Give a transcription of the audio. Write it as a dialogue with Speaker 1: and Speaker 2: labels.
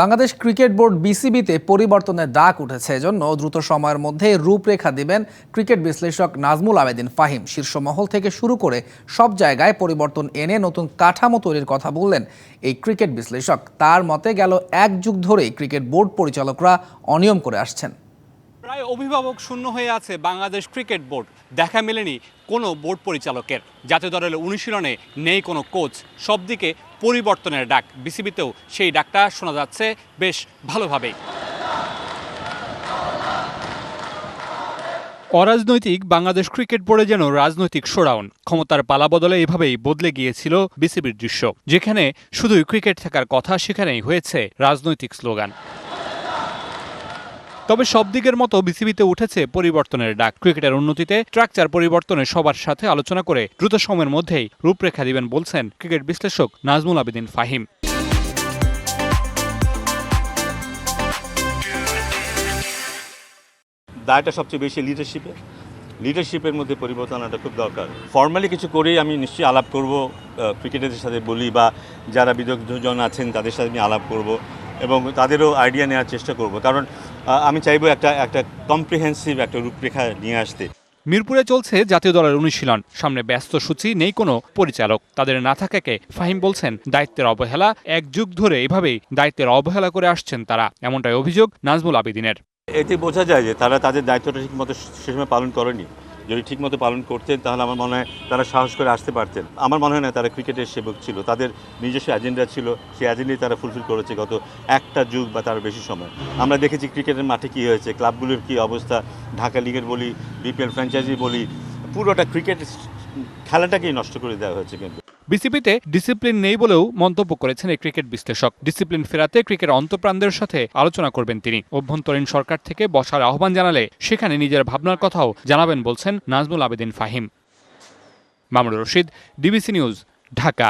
Speaker 1: Bangladesh cricket board বিসিবিতে পরিবর্তনের ডাক উঠেছে। এজন্য দ্রুত সময়ের মধ্যে রূপরেখা দিবেন ক্রিকেট বিশ্লেষক নাজমুল আবেদিন ফাহিম। শীর্ষ মহল থেকে শুরু করে সব জায়গায় পরিবর্তন এনে নতুন কাঠামো তৈরির কথা বললেন এই ক্রিকেট বিশ্লেষক। তার মতে গেল এক যুগ ধরেই ক্রিকেট বোর্ড পরিচালকরা অনিয়ম করে আসছেন।
Speaker 2: প্রায় অভিভাবক শূন্য হয়ে আছে বাংলাদেশ ক্রিকেট বোর্ড। দেখা মেলেনি কোনো বোর্ড পরিচালকের। জাতীয় দলের অনুশীলনে নেই কোনো কোচ। সব দিকে পরিবর্তনের ডাক। বিসিবিতেও সেই ডাকটা শোনা যাচ্ছে বেশ ভালোভাবেই। অরাজনৈতিক বাংলাদেশ ক্রিকেট বোর্ডে যেন রাজনৈতিক শোডাউন ক্ষমতার পালাবদলে এভাবেই বদলে গিয়েছিল বিসিবির দৃশ্য। যেখানে শুধুই ক্রিকেট থাকার কথা সেখানেই হয়েছে রাজনৈতিক স্লোগান। তবে সব দিকের মতো বিসিবিতে উঠেছে পরিবর্তনের ডাক। ক্রিকেটের উন্নতিতে স্ট্রাকচার পরিবর্তনে সবার সাথে আলোচনা করে দ্রুত সময়ের মধ্যেই রূপরেখা দিবেন বলছেন ক্রিকেট বিশ্লেষক নাজমুল আবেদিন ফাহিম।
Speaker 3: দায়টা সবচেয়ে বেশি লিডারশিপে লিডারশিপের মধ্যে পরিবর্তন আনাটা খুব দরকার। ফর্মালি কিছু করেই আমি নিশ্চয়ই আলাপ করব ক্রিকেটারদের সাথে বলি বা যারা বিদগ্ধজন আছেন তাদের সাথে আমি আলাপ করব এবং তাদেরও আইডিয়া নেওয়ার চেষ্টা করব। কারণ আমি চাইব একটা একটা কম্প্রিহেন্সিভ একটা রূপরেখা নিয়ে আসতে।
Speaker 2: মিরপুরে চলছে জাতীয় দলের অনুশীলন। সামনে ব্যস্ত সূচি নেই কোনো পরিচালক। তাদের না থাকাকে ফাহিম বলছেন দায়িত্বের অবহেলা এক যুগ ধরে এভাবেই দায়িত্বের অবহেলা করে আসছেন তারা। এমনটাই অভিযোগ নাজমুল আবেদিনের।
Speaker 3: এতে বোঝা যায় যে তারা তাদের দায়িত্বটা ঠিকমতো সে সময় পালন করেনি। যদি ঠিকমতো পালন করতেন, তাহলে আমার মনে হয় তারা সাহস করে আসতে পারতেন। আমার মনে হয় না তারা ক্রিকেটের সেবক ছিল। তাদের নিজস্ব এজেন্ডা ছিল। সেই এজেন্ডাই তারা ফুলফিল করেছে গত একটা যুগ বা তার বেশি সময়। আমরা দেখেছি ক্রিকেটের মাঠে কী হয়েছে, ক্লাবগুলোর কী অবস্থা, ঢাকা লিগের বলি বিপিএল ফ্র্যাঞ্চাইজি বলি, পুরোটা ক্রিকেট খেলাটাকেই নষ্ট করে দেওয়া হয়েছে কিন্তু।
Speaker 2: বিসিবিতে ডিসিপ্লিন নেই বলেও মন্তব্য করেছেন এই ক্রিকেট বিশ্লেষক। ডিসিপ্লিন ফেরাতে ক্রিকেট অন্তপ্রাণদের সাথে আলোচনা করবেন তিনি। অভ্যন্তরীণ সরকার থেকে বসার আহ্বান জানালে সেখানে নিজের ভাবনার কথাও জানাবেন বলছেন Nazmul Abedin Fahim. Mamunur Rashid, DBC news, Dhaka.